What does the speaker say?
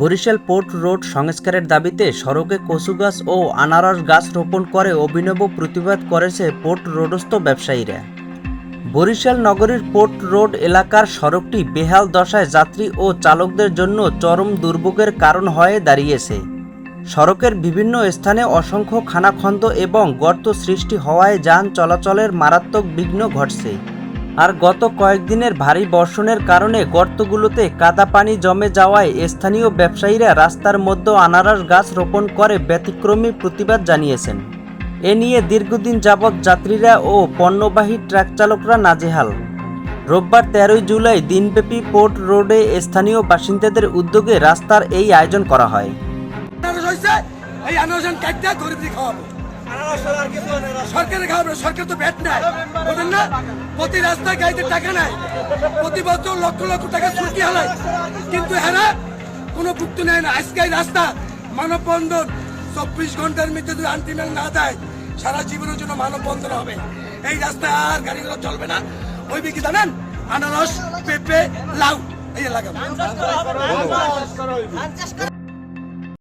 Barishal port road সংস্কারের দাবিতে সড়কে কচু গাছ ও আনারস গাছ রোপণ করে অভিনব প্রতিবাদ করেছে পোর্ট রোডস্থ ব্যবসায়ীরা। বরিশাল নগরীর পোর্ট রোড এলাকার সড়কটি বেহাল দশায় যাত্রী ও চালকদের জন্য চরম দুর্ভোগের কারণ হয়ে দাঁড়িয়েছে। সড়কের বিভিন্ন স্থানে অসংখ্য খানাখন্দ এবং গর্ত সৃষ্টি হওয়ায় যান চলাচলের মারাত্মক বিঘ্ন ঘটছে। আর গত কয়েকদিনের ভারী বর্ষণের কারণে গর্তগুলোতে কাদা পানি জমে যাওয়ায় স্থানীয় ব্যবসায়ীরা রাস্তার মধ্যে আনারস গাছ রোপণ করে ব্যতিক্রমী প্রতিবাদ জানিয়েছেন। এ নিয়ে দীর্ঘদিন যাবৎ যাত্রীরা ও পণ্যবাহী ট্রাক চালকরা নাজেহাল। রোববার তেরোই জুলাই দিনব্যাপী পোর্ট রোডে স্থানীয় বাসিন্দাদের উদ্যোগে রাস্তার এই আয়োজন করা হয়। এই কাটতে খাওয়াবো। সরকারে খাওয়াবো সরকার তো ব্যাট নেয়। বলেন না, প্রতি রাস্তায় গাড়িতে টাকা নেয়। প্রতি বছর লক্ষ লক্ষ টাকা ছুটি হালায় কিন্তু হ্যাঁ কোনো ভুক্ত নেয় না। আজকে রাস্তা মানববন্ধন চব্বিশ ঘণ্টার মধ্যে যদি আনটিমেল না দেয়, সারা জীবনের জন্য মানববন্ধন হবে। এই রাস্তায় আর গাড়িগুলো চলবে না। ওই কি জানেন? আনারস, পেঁপে, লাউ। এই লাগাবো